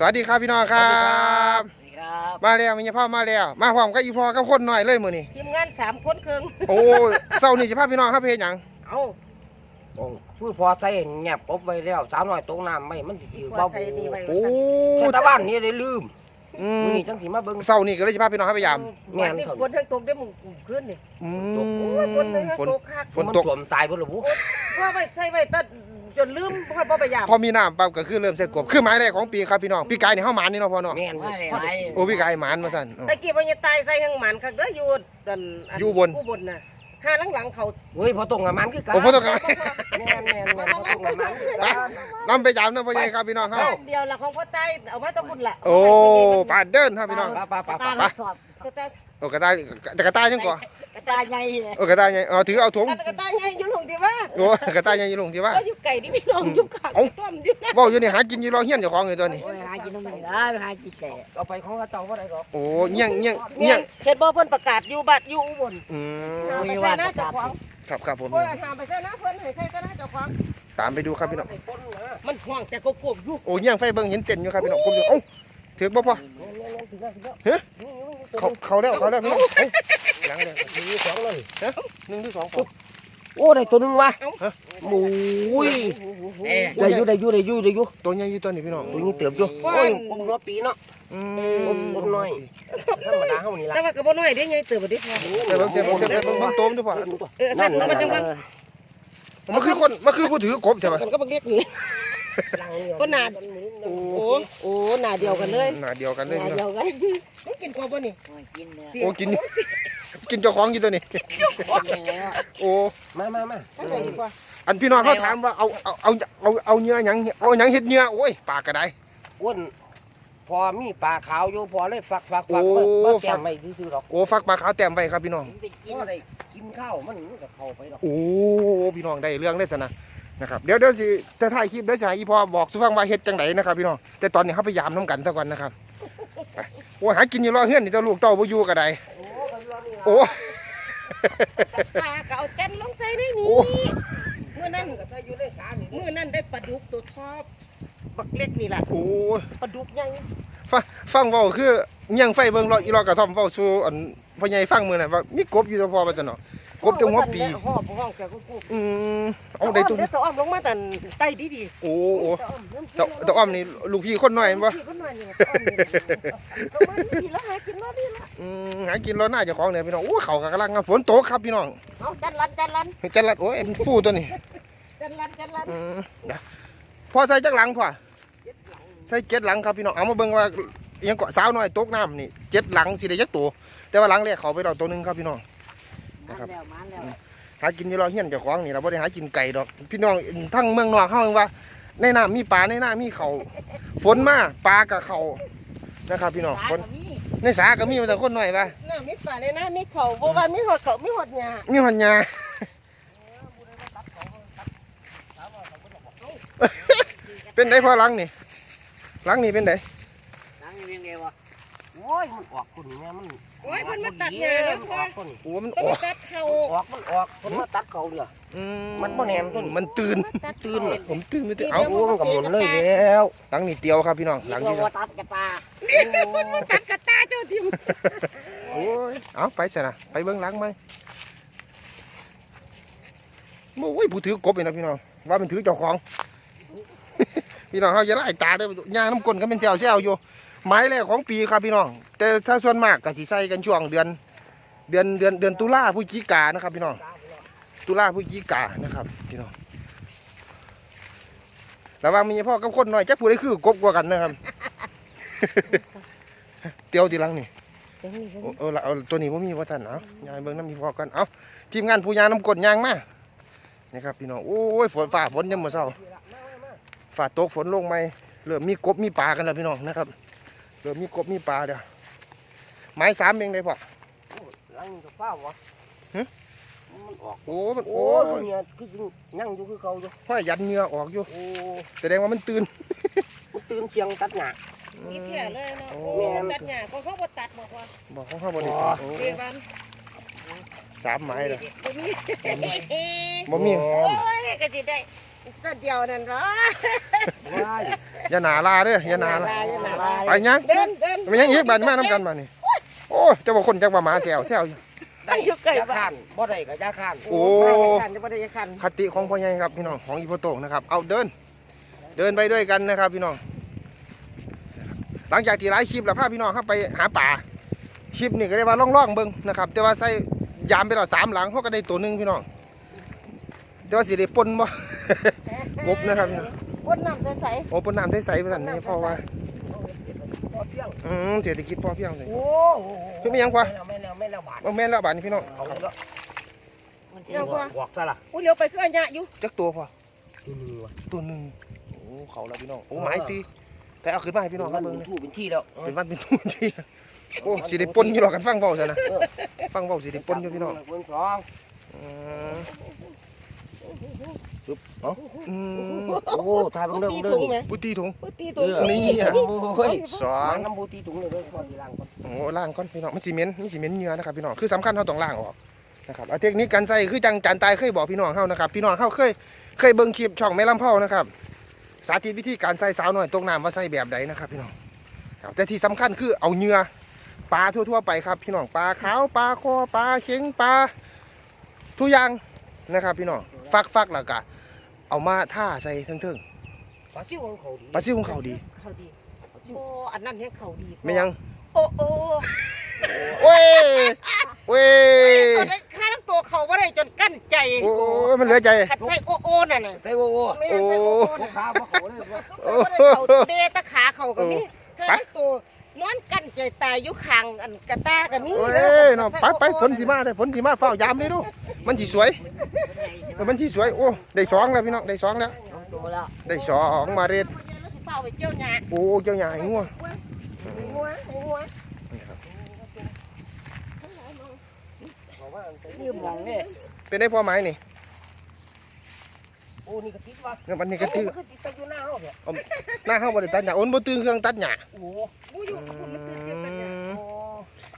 สวัสดีครับพี่น้องครับสวัสดีครับมาแล้วมีพ่อมาแล้ว มาพร้อมกับอีพ่อกับคนหน่อยเลยมื้อนี้ทีมงานสามคนครึ่งโอ้ยเศร้านี่สิพาพี่น้องครับเพจหยังเอาโอ้คือพอใส่เงียบอบไว้แล้วสาวน้อยตกน้ำไม่มันสิถือว่าเบาใส่นี่ไว้โอ้แต่ตะบ้านนี่ได้ลืมอืมื้อมนี้จังสิมาเบิ่งเศร้านี่ก็เลยสิพาพี่น้องครับพยายามแม่วันนนี้ครับฝนทั้งตกได้มึงขึ้นนี่อืโอ้ยฝนทั้งฝนตกคักฝนตกมัท่วมตายเพิ่นล่ะบุว่าไว้ใส่ไว้ตัด จนลืมพอดบ่ไปยามพอมีน้ำปั๊บก็คือเริ่มใส่กบคือไม้แรกของปีครับพี่น้องพี่กายนี่เฮาหมานนี่เนาะพ่อเนาะแม่นพอได้โอ้พี่กายหมานมาสั่นอ๋อตะกี้มันจะตายใส่หังหมันคักเด้ออยู่ดันอยู่บนผู้บนน่ะห้าหลังๆเขาเฮ้ยพอตกกับมันคือกันโอ้พ่อต้องการแม่นแม่นแม่นพอตกกับมันคือกัน นำไปยามนะพ่อใหญ่ครับพี่น้องครับบ้านเดียวละของพ่อตายเอามาแตะบุญละโอ้ปาดเดินครับพี่น้องไปไปไปไปไปกระตาย โอ้กระต่ายแต่กระต่ายยังก่อกระตายใหญ่เลยโอ้กระต่ายยังเอาถือเอาถุงกระตายใหญ่อยู่หลงที่ว่าโอ้กระต่ายยังอยู่ลงที่ว่าก็อยู่ไก่ที่พี่น้องอยู่ข้างต้มอยู่นะเว้าอยู่นี่หากินอยู่รอเฮี้ยนเจ้าของอยู่ตัวนี้หากินต้องมีได้หากินแต่เอาไปของกระเจ้าบ่ไรอกโอ้เงี้ยงเงี้ยงเงี้ยงเขตบ่เพิ่นประกาศอยู่บัดอยู่อุบลอืมห้ามไปใส่หน้าจ้าศครับครับผมโอ้ยห้ามไปใส่น้าเพิ่นให้ใส่หน้าเจ้าของตามไปดูครับพี่น้อง มันห่วงแต่ก็กบอยู่โอ้เงี้ยงไฟเบิ่งเห็นเต้นอยู่ครับพี่น้องผมอยู่เอ้าถือบ่พอเฮ้ย เขาเขาแล้วเขาแล้วพี่น้องเอ้าหลังเลยมีสองเลยหนึ่งที่สองพ่อโอ้ได้ตัวหนึงว่ะฮะหมูยเอ๊ะได้อยู่ได้อยู่ได้อยู่ได้อยู่ตัวใหญ่อยู่ตัวนี้พี่น้องตัวนี้เติบอยู่โอ้ยกลมหัวปีเนาะอืกลมมกลมน้อยธรรมดาเฮานี่ล่ะแต่ว่าก็บ่น้อยเด้ไงเติบบ่ดิพอแต่เบิ่งแต่เบิ่งแต่เบิ่งเบิ่งโตมด้วยพ่อเออถ้าดูมันจังว่ามันคือคนมันคือผู้ถือกบใช่ปะมันก็บ่เรียกนี่ ก็หนาโอ้โอ้หน้าเดียวกันเลยหน้าเดียวกันเลยหน้าพี่น้เดีองยวกันมันกินกบบ่นี่โอ้ยกินเนี่ยโอ้กิน กินเจ้าของกินตัวนี้ กินแล้วโอ้มามามาทางไหนดีกว่าอันพี่น้องเขาถามว่าเอาเอาเอาเอาเอาเนื้อหยังเอาหยังเฮ็ดเนื้อโอ้ยปากกระได อ้วนพอมีปลาขาวอยู่พอเลยฝักฝักโอ้ฝักบ่แก้ฝัมกไม่ซื่อๆหรอกโอ้ฟักปลาขาวแต้มไว้ครับพี่น้องไปกิน พอได้กินข้าวมันมันก็เข้าไปหรอกโอ้พี่น้องได้เรื่องได้สนะ นะครับเดี๋ยวเดี๋ยวสิจะถ่ายคลิปเดี๋ยวสิให้อีพ่อบอกสุฟังว่าเฮ็ดจังไดนะครับพี่น้องแต่ตอนนี้เขาพยายามน้ำกันซะก่อนนะครับไปโอ้หากินอยู่รอเฮือนนี่เจ้าลูกเต้าบ่อยู่ก็ได้โอ้ก็อยู่นี่ล่ะโอ้ ปลาก็เอาจันลงใส่ในนี้โอ้มื้อนั้นก็ใส่อยู่ในสานี่มื้อนั้นได้ปลาดุกตัวทอบบักเล็กนี่ล่ะโอ้ปลาดุกใหญ่ฟังฟังเว้าคือเงี้ยงไฟเบิ่งรออีรอกระท่อมเว้าสู่อันพ่อใหญ่ฟังมื้อนั้นว่ามีกบอยู่ตัวพ่อว่าซั่นเนาะ กบจังหัวปีห้อบห้องแกก็กูอืมเอาได้ตัวเดี๋ยวตัวอ้อมลงมาแต่ใต้ดีดีโอ้โอ้แต่แต่อ้อมนี่ลูกพี่คนน้อยแม่นบ่พี่คนน้อยนี่ตัวอ้อมนี่ก็มาดีแล้วหากินมาดีละอืมหากินรอหน้าเจ้าของเนี่ยพี่น้องโอ้เขาก็กำลังงามฝนตกครับพี่น้องเอาจันรันจันรันจันลัดโอ้ยมันฟูตัวนี้จันรันจันรันอืมนะพอใส่จักหลังพ่อใส่เจ็ดหลังครับพี่น้องเอามาเบิ่งว่าอิหยังเกาะสาวน้อยตกน้ำนี่เจ็ดหลังสิได้ยักตัวแต่ว่าหลังแรกเขาไปดอกตัวหนึงครับพี่น้อง มาแล้วมาแล้วหากินอยู่รอเฮียนเจ้าของนี่เราบ่ได้หากินไก่ดอก พี่น้องทั้งเมืองนอกเขาเองว่า ในน้ำมีปลาในน้ำมีเขาฝนมาปลากับเขานะครับ พี่น้องฝนในสาก็มีมาแต่คนหน่อยว่าน้ามีป่าเลยนะมีเขาบ่ว่ามีหอดเขามีหอดหญ้ามีหันยาเป็นไดพ่อหลังนี่หลังนี่เป็นไดนั่งเรียงเดียววะ โอ้ยมันออกคนเนี่ยมันโอ้ยเพิ่นมาตัดหญ้าแล้วมันพ่อออกคนโอ้มันเพิ่อนอกมาตัดเขาออกมันออกคนมาตัดเขาเนี่ย อืมันบ่แหนมต้น มันตื่นตัดตื่นผมตื่นไม่ตื่นเอาโอ้มันกับหมุนเลยแล้วหลังนี่เตียวครับพี่น้องหลังนี่นี่ว่าตัดกระตาตัดกระตาเจ้าทิมโอ้ยเอาไปซะนะไปเบิ้งหลังไหมโอ้ยผู้ถือกบเองนะพี่น้องว่ามันถือเจ้าของ พี่น้องเขาจะไล่ตาเด้อย่างน้ำกลนก็เป็นแซวแซวอยู่ ไม้แรกของปีครับพี่น้อง แต่ถ้าส่วนมากก็สิใส่กันช่วงเดือน เดือนเดือนเดือนตุลาพฤศจิกานะครับ พี่น้อง ตุลาพฤศจิกานะครับ พี่น้องระหวังมีพ่อกับคนหน่อยจักผู้ใดคือกบกว่ากันนะครับ เตียวทีหลังนี่โอ้เออละเอาตัวนี้ว่ามีว่าท่านเอายายเบิ่งน้ำมีพอกันเอาทีมงานผู้ยางน้ำกดยางมานี่ครับพี่น้องโอ้ยฝนฝ่าฝนยังมาเศร้าฝ่าตกฝนลงไหมเริ่มมีกบมีปลากันแล้วพี่น้องนะครับ เริ่มมีกบมีปลาเดี๋ยวไม้สามเองเลยพ่อหลังกับฟ้าวะฮะมันออก โอ้มันโอ้โอ้ยยเนี่ยคือยังอยู่คือเก่าอยู่ห้อยยันเหงือออกอยู่โอ้แสดงว่ามันตื่นมันตื่นเพียงตัดหน้าอีแผ่เลยเนาะโอ้โอ้ตัดหญ้าของเขาบ่ตัดบอกว่าบอกของเขาบริอ๋อโอ้เรียวันสามไม้เลยบ่มีบ่มีโอ้ยก็สิได้ ตัวเดียวนั่นเหรอว้ายอย่าหนาลาเด้ออย่าหนาลาอย่าหนาลาไปยังเดินเดินมันยังอีกบานมาน้ำกันบานนี่โอ้เจ้าบ่คนจักว่าหมาแซวแซวอยู่ได้ยาคานบ่ได้ก็ยาคานโอ้ขันจะไม่ได้ขันคติของพ่อใหญ่ครับพี่น้องของอีโพโตงนะครับ เอาเดิน เดินไปด้วยกันนะครับพี่น้อง หลังจากที่ไลฟ์คลิปแล้วพาพี่น้องเข้าไปหาป่าคลิปนี่ก็ได้ว่าล่องๆเบิ่งนะครับ แต่ว่าใส่ยามไปแล้วสามหลังเขาก็ได้ตัวหนึงพี่น้องแต่ว่าสิได้ปนบ่ กบนะครับพี่น้องวนน้ำใสโอ้ปนน้ำใสๆไปสั่นนี่เพราะว่าพอเพียงอืมเศรษฐกิจพอเพียงเลยโอ้โหคือไม่ยังกว่าไม่แล้วไม่แล้วบาทบ่แม่นแล้วบาดนี้พี่น้องเอาแล้วมันเดี๋ยวกว่าบอกซะล่ะอุ้ยเลี้ยวไปคืออันยะอยู่จักตัวพอตัวนึงว่ะตัวหนึ่งโอ้เขาแล้วพี่น้องโอ้หมายตีแต่เอาขึ้นมาให้พี่น้องครับเบิ่งเป็นเนี่ยทูเป็นที่แล้วเป็นวันเป็นทุนที่โอ้สิได้ปนอยู่หรอกกันฟังเบาซะนะฟังเบาสิได้ปนอยู่พี่น้องเบิ่งสอง อืมอืมโอ้ทายเบิ่งเด้อตีเด้อถุงไหมปุตีถุง ตีถุงนี่อะเฮ้ยสองน้ำบูตีถุงเลยเด้อก่อนทีหลังก่อนโอ้ล่างก้อนพี่น้องมันสีเม้นมันสีเม้นเนื้อนะครับพี่น้องคือสำคัญเราต้องล่างออกนะครับเอาเทคนิคการใส่คือจังจานตายเคยบอกพี่น้องเฮานะครับพี่น้องเฮาเคยเคยเบิ่งคลิปช่องแม่ลำเผานะครับสาธิตวิธีการใส่สาวน้อยตกน้ำว่าใส่แบบใดนะครับพี่น้องครับแต่ที่สำคัญคือเอาเนื้อปลาทั่วๆไปครับพี่น้องปลาขาวปลาคอปลาเข็งปลาทุกอย่างนะครับพี่น้องฟักฟักๆแล้วก็ เอามาท่าใส่เทิงปลาซิวของเขาดีๆปลาซิ่วของเขาดีเขาดีโอ้อันนั้นยังเขาดีไม่ยังโอ้โอ้เว้ยเว้ยตัวได้ข้างตัวเขาว่าได้จนกั้นใจโอ้ยมันเหลือใจ ขัดใส่โอ้โอ้นั่นน่ะใส่โอ้โหไม่ใช่ใส่โอ้โอ้ลูน่ะกค้าบ่เขาเลยว่าเขาบ่ได้เขาเดตะขาเขาก็มีข้างตัวนอนกั้นใจตายอยู่ข้างอันกระตาก็มีเอ้ยเนาะไปไปฝนสีมาได้ฝนสีมาเฝ้ายามเลยดูมันสีสวย เออมันสีสวย โอ้ ได้สองแล้วพี่น้อง ได้สองแล้ว ตัวแล้วได้สองมาเร็ดเฝ้าไปเจ้าหญ้าโอ้เจ้าใหญ่งัวงัวงัวยืมมองเนี่ยเป็นได้พอไหมนี่โอ้นี่ก็ติดว่าเนี่ยมันนี่ก็ตื้อคือติดอยู่หน้าเฮาเนี่ยหน้าเข้าบริตัดหญ้าโอนบ่ตื้อเครื่องตัดหญ้าโอ้โหบูอยู่คุณมันตื่นเต้นกันเนี่ยโอ้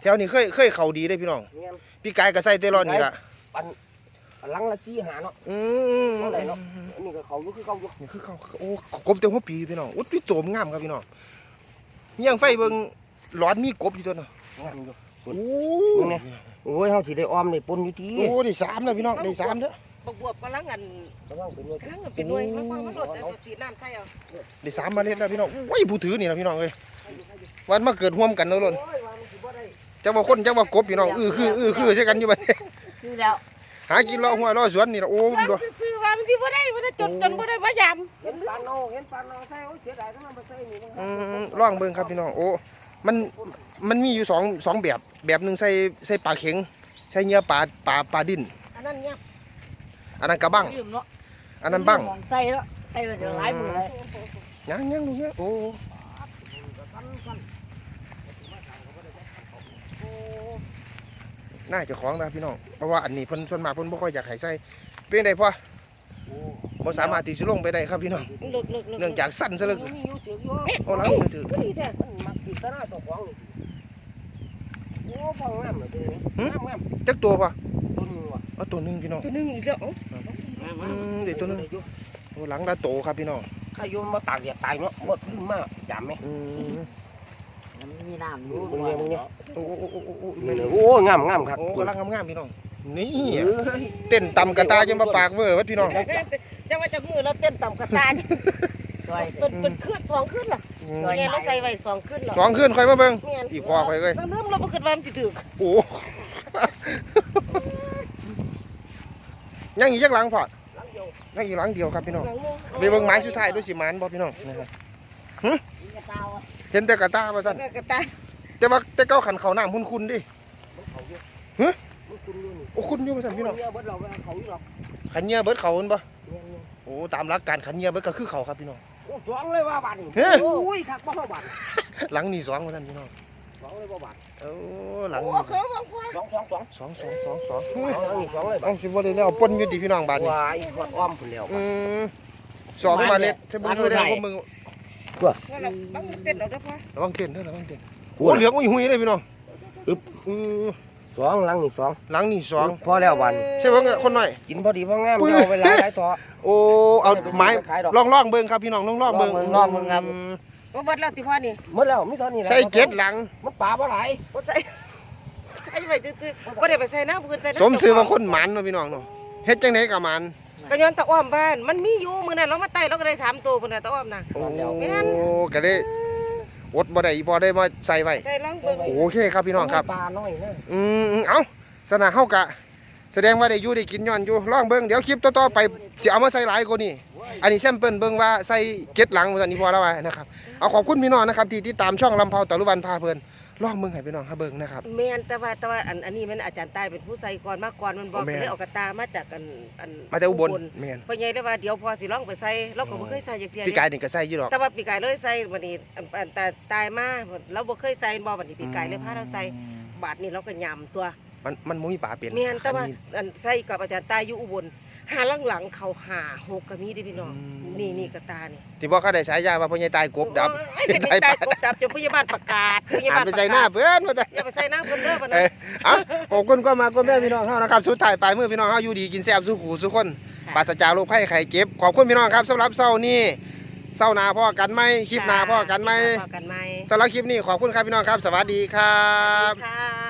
แถวนี้เคยเคยเข้าดีได้พี่น้องเนี่ยพี่กายก็ใส่เตลอนนี่ล่ะ ปัน หลังละสี่หาเนาะอืมเท่าไหร่เนาะอันนี้ก็เขาอยู่คือเขาอยู่นี่คือเขาโอ้กบเต็มหัวปีพี่น้องอุ้ยพี่ตัวมันงามครับพี่น้องยังไฟเบิ่งร้อนมีกบอยู่ตัวน่ะงามอยู่โอ้มึงเนี่ยโอ้ยเฮาสิได้ออมได้ปนอยู่ที่โอ้ได้สามแล้วพี่น้องได้สามเด้อบักบวบกำลังอันระวังเป็นว่ากำลังอันเป็นหน่วยมันมันโดดแต่สีน้ำใส่เอาได้สามเมาเล็ดแล้วพี่น้องโอ้ยผู้ถือนี่นะพี่น้องเอ้ยวันมาเกิดร่วมกันเนาะล่นโอ้ยว่ามันสิบ่ได้จักว่าคนจักว่ากบพี่น้องอื้อคืออื้อคือใช่กันอยู่บัดนี้คือแล้ว หากินรอหัวรอสวนนี่ล่ะโอ้วางดูซื่อๆว่ามันสิบ่ได้บ่ได้จนจนบ่ได้พยายามเห็นปลาโนเห็นปลาโนใส่โอ้ยเสียดายทั้งนั้นบ่ใส่นี่นะอืมลองเบิ่งครับพี่น้องโอ้มันมันมีอยู่สองสองแบบแบบหนึงใส่ใส่ปลาเข็ง ใส่เนื้อปลาปลาปลาดิ้นอันนั้นเนี่ยอันนั้นกระบังยืมเนาะอันนั้นบังมองใส่แล้วใส่ไปเดี๋ยวหลายมือเลยยังยังลูกเนี่ยโอ้ น่าจะของนะพี่น้องเพราะว่าอันนี้เพิ่นส่วนมากเพิ่นบ่ค่อยอยากให้ใส่เป็นไดพ่อโอ้บ่สามารถที่สิลงไปได้ครับพี่น้องเลิกเลิกเลิกเนื่องจากสั้นซะเหลยมีอยู่เสียอยู่โอ้หลังมือถือก็ดีแท้มันมักติดตะหน้าเจ้าของนี่โอ้ฟังงามเลยตัวนี้งามงามจักตัวป่ะตัวนึงว่ะเอาตัวหนึงพี่น้องตัวนึงอีกแล้วอืมเดี๋ยวตัวหนึงโอ้หลังละโตครับพี่น้องข้าโยมมาตากแดดตายเนาะหมดลืมมากจำไหมอื มมันมีน้ำอยู่มึงเนี่ยมึงเนี่ยโอ้โอ้โอ้โอ้โอ้นี่เลยโอ้งามงามครับโอ้กำลังงามๆพี่น้อง นี่เอ้ยเต้นต่ำกระตาจนมาปากเวอร์วัดพี่น้องจะว่าจากมือเราเต้นต่ำกระตาซอยเป็นเป็นขึ้นสองขึ้นล่ะอืมแม่เราใส่ไว้สองขึ้นหรอสองขึ้นค่อยมาเบิ่งแม่นอีกพอค่อยเอ้ยเราเริ่มเราบ่คิดว่ามันสิถึกโอ้ยังอีกจักหลังพอยังอีกหลังเดียวครับพี่น้องไปเบิ่งไม้สุดท้ายด้วยสิหมานบ่พี่น้องนะครับ มีกระเตาอะเห็นแต่กระตาว่าซั่นกระตาแต่ว่าแต่เก้าขันเขาน้ำคุ้นๆดิมันคุณอยู่นี่โอ้คุณอยู่ว่าซั่นพี่น้องเนี่ยเบิดเราไปเอาเขาอยู่หรอกขันเหยียเบิดเขาเห็นบ่เนี่ยเนี่ยโอ้ตามหลักการขันเหยียเบิดก็คือเขาครับพี่น้องโอ้สองเลยว่าบาทนี่เฮ้ยโอ้ยคักบ่เข้าบาทหลังนี่สองว่าซั่นพี่น้องสองเลยว่าบาทโอ้หลังโอ้นี่เขาบอกว่าสองสองสองสองสองสองสองเฮ้ยสองนี่สองเลยบาทเอาสิบ่ได้แล้วปนอยู่ดิพี่น้องบาดนี้ว้ายขวดอ้อมพุ่นแล้วอืมสองมาเล็ดใช่บุญด้วยแล้วพวกมึง เราบังเต้นเราได้พอระวังเต้นเด้อระวังเต้นโอ้เหลืองอุ้ยหุยเลยพี่น้องอึบอือสองหลังนี่สองหลังนี่สองพอแล้ววันใช่บ่คนหน่อยกินพอดีพองามเดี๋ยวเอาไปหลายหลายต่อโอ้เอาไม้ขายดอกลองลองเบิ่งครับพี่น้องลองลองเบิ่งลองเบิ่งครับอืมบ่เบิดแล้วติพ่อนี่หมดแล้วมีเท่านี้แหละใส่เจ็ดหลังมันป่าบ่หลายบ่ใส่ใส่ไว้ซื่อๆบ่ได้ไปใส่น้ำผู้อื่นใส่น้ำสมซื้อว่าคนหมันเนาะพี่น้องเนาะเฮ็ดจังไดกับมัน ก็ย้อนตะอ้อมบ้าน มันมีอยู่มื้อนั้นเรามาไต่เราก็ได้สามตัวพุ่นน่ะตะอ้อมน่ะ โอ้แม่นก็ได้อดบ่ได้อีพอได้มาใส่ไว้ใส่ลองเบิ่งโอเคครับพี่น้องครับ ปลาน้อยนะอืมอืมเอ้าสนะเฮากะ แสดงว่าได้อยู่ได้กินย้อนอยู่ลองเบิ่งเดี๋ยวคลิปต่อๆไปสิเอามาใส่หลายกว่านี้อันนี้แซมเปิลเบิ่งว่าใส่เจ็ดหลังว่าซั่นนี่พอแล้วว่านะครับ เอาขอบคุณพี่น้องนะครับที่ติดตามช่องลำเผาตะลุวันพาเพลิน ลองเบิ่งให้พี่น้องหาเบิ่งนะครับ แม่นแต่ว่าแต่ว่าอันอันนี้มันอาจารย์ใต้เป็นผู้ใส่ก่อนมาก่อนมันบอกโอ้แม่นเลยเอากระตามาจากอันอันมาแต่อุบลแม่น พ่อใหญ่ได้ว่าเดี๋ยวพอสิลองไปใส่เราก็บ่เคยใส่จักเที่ยพี่กายนี่ก็ใส่อยู่ดอก แต่ว่าปีกายเลยใส่บัดนี้อันอันตาตายมาเราบ่เคยใส่บ่บัดนี้ปีกายเลยพาเราใส่บาดนี้เราก็ยำตัว มันมันบ่มีปลาเป็นแม่นแต่ว่าอันนี้อันใส่กับอาจารย์ตายอยู่อุบล หาหลังๆเขาหาหกก็มีเด้อพี่น้อง อืม นี่นี่กระตานี่ที่บอกเขาได้ฉายาว่าพ่อใหญ่ตายกบดับ เอ้ยเป็นตายกบดับจนพยาบาลประกาศพยาอ่าบานลไปประใส่หน้ากาศเพื่อนว่าแต่อย่าไปใส่หน้าเพิ่นเด้อบัดเอ้นั้ยนเอ้าขอบคุณก็มาก็แม่พี่น้องเฮานะครับสุดท้ายปลายมือพี่น้องเฮาอยู่ดีกินแซ่บสู้ขู่สู้คนปราศจากโรคภัยไข้เจ็บขอบคุณพี่น้องครับสำหรับเช้านี้เช้าหน้าพ่อกันไหมคลิปหน้าพ่อกันไหมพ่อกันไหมสำหรับคลิปนี้ขอบคุณครับพี่น้องครับ สวัสดีครับค่ะ